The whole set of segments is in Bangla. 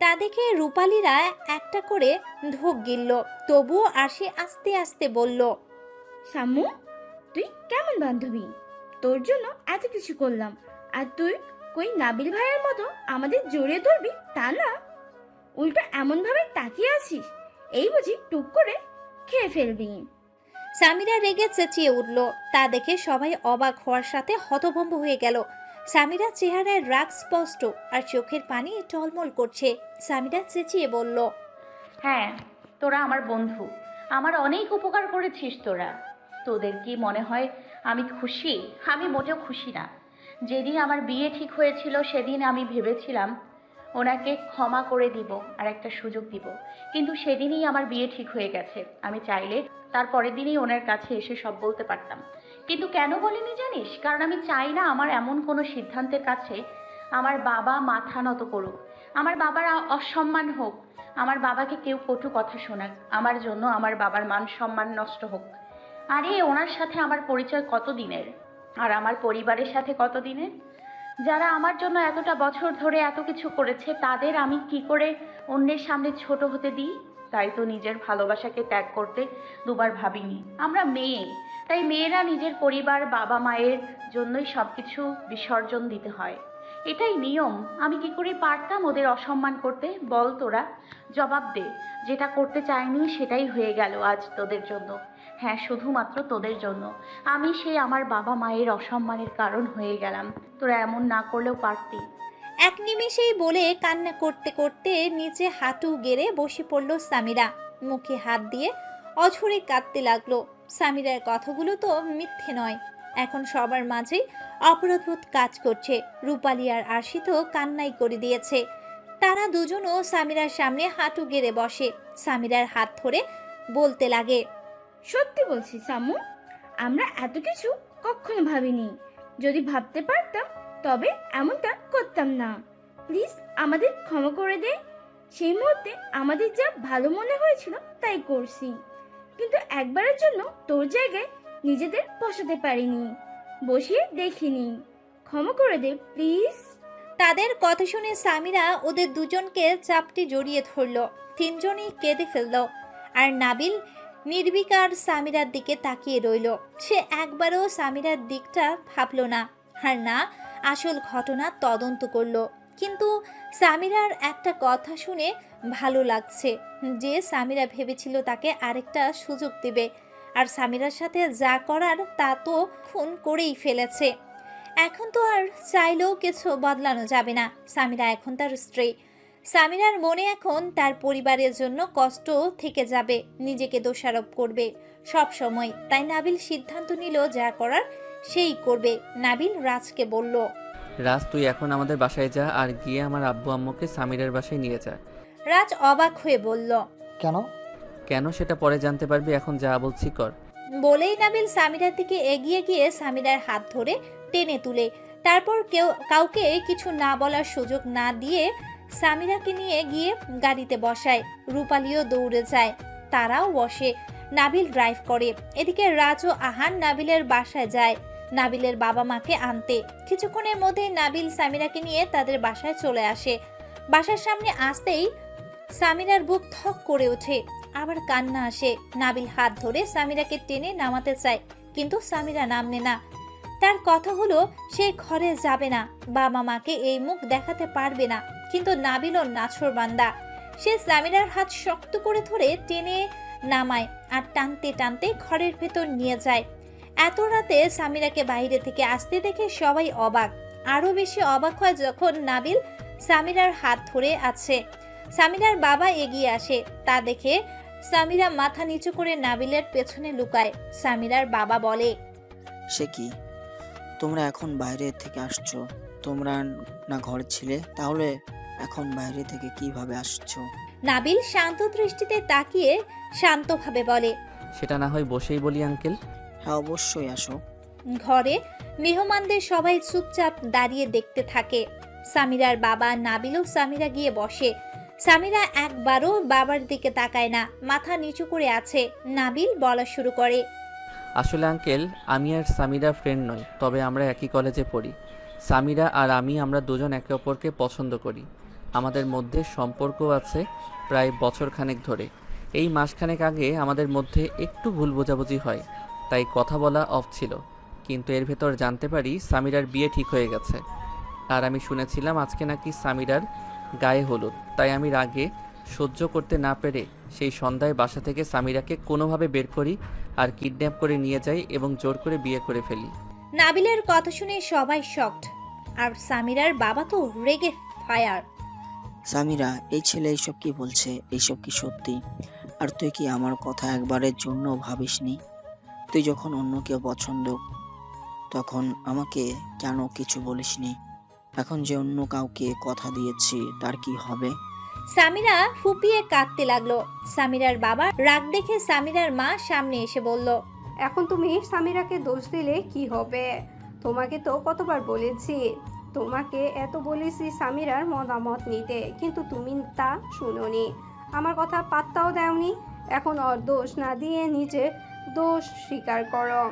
তা দেখে রূপালীরা একটা করে ঢোক গিলল, তবুও আরশি আস্তে আস্তে বলল, সাম্মু, তুই কেমন বান্ধবী? তোর জন্য এত কিছু করলাম। আর তুই কই নাবিল ভাইয়ের মতো আমাদের জড়িয়ে ধরবি তা না? উল্টো এমনভাবে তাকিয়ে আছিস, এই বুঝি টুক করে খেয়ে ফেলবি। সামিরা রেগে চেঁচিয়ে উঠল। তা দেখে সবাই অবাক হওয়ার সাথে হতভম্ব হয়ে গেল। সামিরা চেহারায় রাগ স্পষ্ট আর চোখের পানি টলমল করছে। সামিরা চেঁচিয়ে বলল হ্যাঁ তোরা আমার বন্ধু। আমার অনেক উপকার করেছিস তোরা। তোদের কি মনে হয় আমি খুশি? আমি মোটেও খুশি না। যেদিন আমার বিয়ে ঠিক হয়েছিল, সেদিন আমি ভেবেছিলাম ওনাকে ক্ষমা করে দিব আর একটা সুযোগ দিব। কিন্তু সেদিনই আমার বিয়ে ঠিক হয়ে গেছে। আমি চাইলে তার পরের দিনই ওনার কাছে এসে সব বলতে পারতাম। কিন্তু কেন বলিনি জানিস? কারণ আমি চাই না আমার এমন কোনো সিদ্ধান্তের কাছে আমার বাবা মাথা নত করুক। আমার বাবার অসম্মান হোক। আমার বাবাকে কেউ কটু কথা শোনাক। আমার জন্য আমার বাবার মান সম্মান নষ্ট হোক। আরে, ওনার সাথে আমার পরিচয় কত দিনের আর আমার পরিবারের সাথে কত দিনের যারা আমার জন্য এতটা বছর ধরে এত কিছু করেছে, তাদের আমি কি করে অন্যের সামনে ছোট হতে দিই? তাই তো নিজের ভালোবাসাকে ত্যাগ করতে দুবার ভাবিনি। আমরা মেয়ে, তাই মেয়েরা নিজের পরিবার, বাবা মায়ের জন্যই সব কিছু বিসর্জন দিতে হয়। এটাই নিয়ম। আমি কি করে পারতাম ওদের অসম্মান করতে? বল তোরা, জবাব দে। যেটা করতে চাইনি সেটাই হয়ে গেল আজ তোদের জন্য। হ্যাঁ শুধুমাত্র তোদের জন্য। আমি সেই আমার বাবা মায়ের অসম্মানের কারণ হয়ে গেলাম। তোরা এমন না করলেও পারতি। এক নিমেষেই বলে কান্না করতে করতে নিচে হাঁটু গেড়ে বসে পড়ল সামিরা। মুখে হাত দিয়ে অঝরে কাঁদতে লাগল। সামিরার কথাগুলো তো মিথ্যে নয়। এখন সবার মাঝেই অপরাধবোধ কাজ করছে। রূপালী আর আরশি তো কান্নাই করে দিয়েছে। তারা দুজনও সামিরার সামনে হাঁটু গেড়ে বসে। সামিরার হাত ধরে বলতে লাগে সত্যি বলছি সাম্মু আমরা এত কিছু কখনো ভাবিনি। যদি ভাবতে পারতাম, তবে এমনটা করতাম না। প্লিজ আমাদের ক্ষমা করে দে। সেই মুহূর্তে আমাদের যা ভালো মনে হয়েছিল, তাই করছি। কিন্তু একবারের জন্য তোর জায়গায় নিজেদের বসাতে পারিনি, বসিয়ে দেখিনি। ক্ষমা করে দে, প্লিজ। তাদের কথা শুনে সামিরা ওদের দুজনকে চাপটি জড়িয়ে ধরল। তিনজনই কেঁদে ফেলল। আর নাবিল নির্বিকার সামিরার দিকে তাকিয়ে রইল। সে একবারও সামিরার দিকটা ভাবল না। আর না, আসল ঘটনা তদন্ত করল। কিন্তু সামিরার একটা কথা শুনে ভালো লাগছে যে সামিরা ভেবেছিল তাকে আরেকটা সুযোগ দেবে। আর সামিরার সাথে যা করার তা তো খুন করেই ফেলেছে। এখন তো আর চাইলেও কিছু বদলানো যাবে না। সামিরা এখন তার স্ত্রী। সামিরার মনে এখন তার পরিবারের জন্য কষ্ট থেকে যাবে নিজেকে দোষারোপ করবে। সব সময় তাই নাবিল সিদ্ধান্ত নিল যা করার সেই করবে। নাবিল রাজকে বলল রাজ তুই এখন আমাদের বাসায় যা আর গিয়ে আমার আব্বু আম্মুকে সামিরের বাসায় নিয়ে যা। রাজ অবাক হয়ে বলল কেন? কেন সেটা পরে জানতে পারবি এখন যা বলছি কর। বলেই নাবিল সামিরার দিকে এগিয়ে গিয়ে সামিরার হাত ধরে টেনে তুলে। তারপর কেউ কাউকে কিছু না বলার সুযোগ না দিয়ে সামিরাকে নিয়ে গিয়ে গাড়িতে বসায়, রূপালিও দৌড়ে যায়, তারাও বসে, নাবিল ড্রাইভ করে। এদিকে রাজ ও আহান নাবিলের বাসায় যায়, নাবিলের বাবা মাকে আনতে। কিছুক্ষণের মধ্যে নাবিল সামিরাকে নিয়ে তাদের বাসায় চলে আসে। বাসার সামনে আসতেই সামিরার বুক থক করে ওঠে। আবার কান্না আসে। নাবিল হাত ধরে সামিরাকে টেনে নামাতে চায়, কিন্তু সামিরা নামনে না। তার কথা হলো, সে ঘরে যাবে না। বাবা মাকে এই মুখ দেখাতে পারবে না। কিন্তু নাবিলও নাছর বান্দা। সে সামিরার হাত শক্ত করে ধরে টেনে নামায় আর টানতে টানতে ঘরের ভেতর নিয়ে যায়। এত রাতে সামিরাকে বাইরে থেকে আসতে দেখে সবাই অবাক। আরও বেশি অবাক হয় যখন নাবিল সামিরার হাত ধরে আছে। সামিরার বাবা এগিয়ে আসে। তা দেখে সামিরা মাথা নিচু করে নাবিলের পেছনে লুকায়। সামিরার বাবা বলে, সে কি? তোমরা এখন বাইরে থেকে আসছো? তোমরা না ঘর ছিলে? তাহলে এখন বাইরে থেকে কীভাবে আসছো? নাবিল শান্ত দৃষ্টিতে তাকিয়ে শান্তভাবে বলে সেটা না হয় বসেই বলি আঙ্কেল। হ্যাঁ অবশ্যই আসো। ঘরে মেহমানদের সবাই চুপচাপ দাঁড়িয়ে দেখতে থাকে। সামিরার বাবা নাবিলও সামিরা গিয়ে বসে। সামিরা একবারও বাবার দিকে তাকায় না মাথা নিচু করে আছে। নাবিল বলা শুরু করে আসলে আঙ্কেল আমি আর সামিরা ফ্রেন্ড নই তবে আমরা একই কলেজে পড়ি। সামিরা আর আমি আমরা দুজন একে অপরকে পছন্দ করি। আমাদের মধ্যে সম্পর্ক আছে প্রায় বছরখানেক ধরে। এই মাসখানেক আগে আমাদের মধ্যে একটু ভুল বোঝাবুঝি হয়, তাই কথা বলা অফ ছিল। কিন্তু এর ভেতর জানতে পারি সামিরার বিয়ে ঠিক হয়ে গেছে। আর আমি শুনেছিলাম আজকে নাকি সামিরার গায়ে হলুদ, তাই আমি রাগে সহ্য করতে না পেরে সেই সন্ধ্যায় বাসা থেকে সামিরাকে কোনোভাবে বের করি আর কিডন্যাপ করে নিয়ে যাই এবং জোর করে বিয়ে করে ফেলি। নাবিলের কথা শুনে সবাই শকড আর সামিরার বাবা তো রেগে ফায়ার সামিরা এই ছেলে এইসব কি বলছে? এইসব কি সত্যি? আর তুই কি আমার কথা একবারের জন্য ভাবিসনি? তুই যখন অন্য কেউ পছন্দ তখন আমাকে কেন কিছু বলিসনি? এখন যে অন্য কাউকে কথা দিয়েছি তার কি হবে? সামিরা ফুপিয়ে কাঁদতে লাগল। সামিরার বাবা রাগ দেখে সামিরার মা সামনে এসে বলল এখন তুমি সামিরাকে দোষ দিলে কি হবে? তোমাকে তো কতবার বলেছি। তোমাকে এত বলেছি সামিরার মতামত নিতে কিন্তু তুমি তা শুনোনি। আমার কথা পাত্তাও দাওনি। এখন ওর দোষ না দিয়ে নিজে দোষ স্বীকার করো।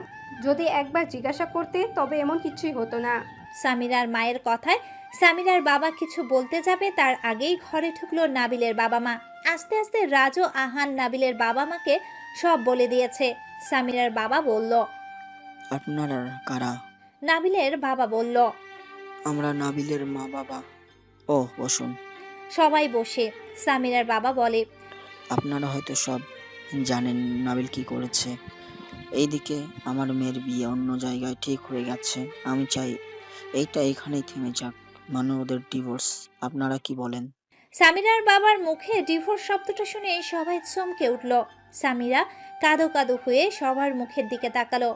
যদি একবার জিজ্ঞাসা করতে তবে এমন কিছুই হতো না। সামিরার মায়ের কথায় সামিরার বাবা কিছু বলতে যাবে তার আগেই ঘরে ঢুকলো নাবিলের বাবা মা। আস্তে আস্তে রাজ ও আহান নাবিলের বাবা মাকে সব বলে দিয়েছে। সামিরার বাবা বলল আপনারা কারা? নাবিলের বাবা বলল আমরা নাবিলের মা বাবা ও বসুন। সবাই বসে। সামিরার বাবা বলে আপনারা হয়তো সব জানেন নাবিল কি করেছে। এইদিকে আমার মেয়ের বিয়ে অন্য জায়গায় ঠিক হয়ে গেছে। আমি চাই এইটা এখানেই থেমে যাক মানে ওদের ডিভোর্স। আপনারা কি বলেন? সামিরার বাবার মুখে ডিভোর্স শব্দটা শুনে সবাই চমকে উঠল। সামিরা কাদো কাদো হয়ে সবার মুখের দিকে তাকালো।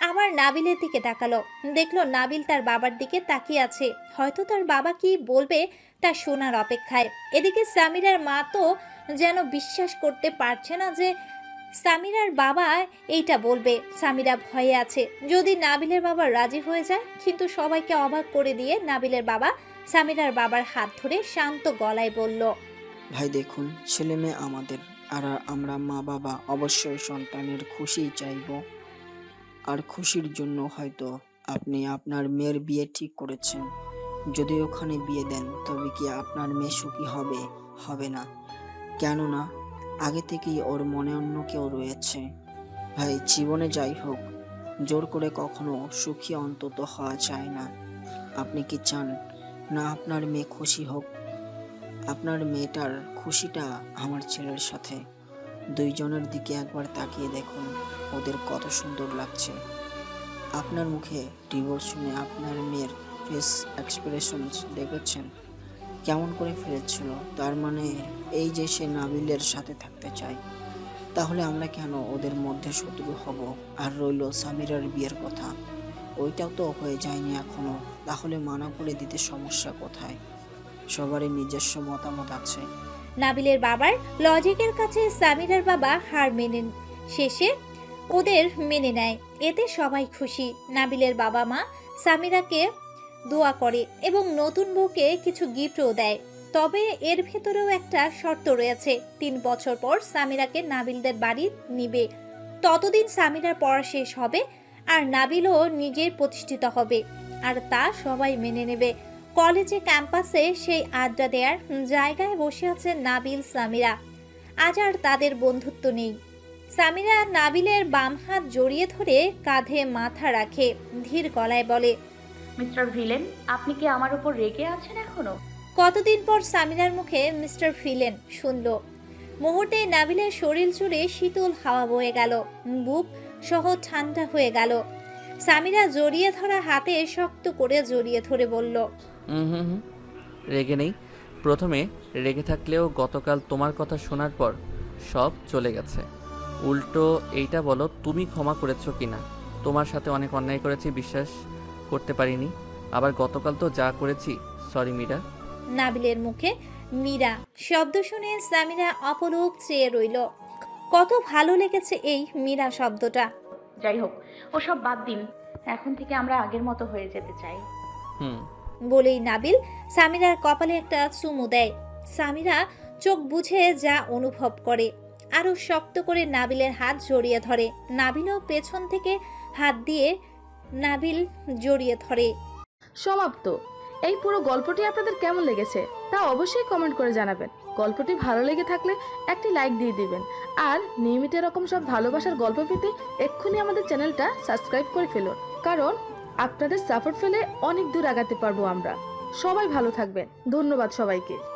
আমার নাবিলের দিকে তাকালো। দেখল নাবিল তার বাবার দিকে তাকিয়ে আছে। হয়তো তার বাবা কি বলবে তা শোনার অপেক্ষায়। এদিকে সামিরার মা তো যেন বিশ্বাস করতে পারছে না যে সামিরার বাবা এইটা বলবে। সামিরা ভয়ে আছে। যদি নাবিলের বাবা রাজি হয়ে যায়, কিন্তু সবাইকে অবাক করে দিয়ে নাবিলের বাবা সামিরার বাবার হাত ধরে শান্ত গলায় বলল, ভাই, দেখুন ছেলে মেয়ে আমাদের। আর আমরা মা বাবা অবশ্যই সন্তানের খুশি চাইব। আর খুশির জন্য হয়তো আপনি আপনার মেয়ের বিয়ে ঠিক করেছেন। যদি ওখানে বিয়ে দেন, তবে কি আপনার মেয়ে সুখী হবে? হবে না। কেননা, আগে থেকেই ওর মনে অন্য কেউ রয়েছে। ভাই, জীবনে যাই হোক, জোর করে কখনো সুখী অন্তত হওয়া যায় না। আপনি কি চান না আপনার মেয়ে খুশি হোক? আপনার মেয়েটার খুশিটা আমার ছেলের সাথে। দুইজনের দিকে একবার তাকিয়ে দেখুন। ওদের কত সুন্দর লাগছে। আপনার মুখে ডিভোর্স শুনে আপনার মেয়ের ফেস এক্সপ্রেশনস দেখেছেন? কেমন করে ফেলেছিল? তার মানে এই যে সে নাবিলের সাথে থাকতে চায়, তাহলে আমরা কেন ওদের মধ্যে শত্রু হব? আর রইল সামিরার বিয়ের কথা। ওইটাও তো হয়ে যায়নি এখনও। তাহলে মানা করে দিতে সমস্যা কোথায়? সবারই নিজস্ব মতামত আছে। নাবিলের বাবার লজিকের কাছে সামিরার বাবা হার মেনে শেষে ওদের মেনে নেয়। এতে সবাই খুশি। নাবিলের বাবা মা সামিরাকে দোয়া করে এবং নতুন বউকে কিছু গিফটও দেয়। তবে এর ভেতরেও একটা শর্ত রয়েছে। তিন বছর পর সামিরাকে নাবিলদের বাড়ি নিবে। ততদিন সামিরার পড়া শেষ হবে আর নাবিলও নিজের প্রতিষ্ঠিত হবে। আর তা সবাই মেনে নেবে। কলেজে ক্যাম্পাসে সেই আড্ডা দেওয়ার জায়গায় বসে আছে নাবিল সামিরা। আজ আর তাদের বন্ধুত্ব নেই। সামিরা নাবিলের বাম হাত জড়িয়ে ধরে কাঁধে মাথা রাখে ধীর গলায় বলে মিস্টার ভিলেন আপনি কি আমার উপর রেগে আছেন এখনও? কতদিন পর সামিরার মুখে মিস্টার ফিলেন শুনল। মুহূর্তে নাবিলের শরীর জুড়ে শীতল হাওয়া বয়ে গেল বুক সহ ঠান্ডা হয়ে গেল। সামিরা জড়িয়ে ধরা হাতে শক্ত করে জড়িয়ে ধরে বলল হুম হুম হুম রেগে নেই। প্রথমে রেগে থাকলেও গতকাল তোমার কথা শোনার পর সব চলে গেছে। উল্টো এইটা বলো তুমি ক্ষমা করেছ কিনা? তোমার সাথে অনেক অন্যায় করেছি বিশ্বাস করতে পারিনি। আবার গতকাল তো যা করেছি সরি মীরা। নাবিলের মুখে মীরা শব্দ শুনে সামিরা অপলোক চেয়ে রইল। কত ভালো লেগেছে এই মীরা শব্দটা। যাই হোক ওসব বাদ দিন। এখন থেকে আমরা আগের মতো হয়ে যেতে চাই। হুম। বলেই নাবিল সামিরার কপালে একটা চুমু দেয়। সামিরা চোখ বুঝে যা অনুভব করে। আরও শক্ত করে নাবিলের হাত জড়িয়ে ধরে। নাবিলও পেছন থেকে হাত দিয়ে নাবিল জড়িয়ে ধরে। সমাপ্ত। এই পুরো গল্পটি আপনাদের কেমন লেগেছে তা অবশ্যই কমেন্ট করে জানাবেন। গল্পটি ভালো লেগে থাকলে একটি লাইক দিয়ে দিবেন। আর নিয়মিত এরকম সব ভালোবাসার গল্প পেতে এক্ষুনি আমাদের চ্যানেলটা সাবস্ক্রাইব করে ফেলুন। কারণ আপনাদের সাপোর্ট ফেলে অনেক দূর আগাতে পারব আমরা। সবাই ভালো থাকবেন। ধন্যবাদ সবাইকে।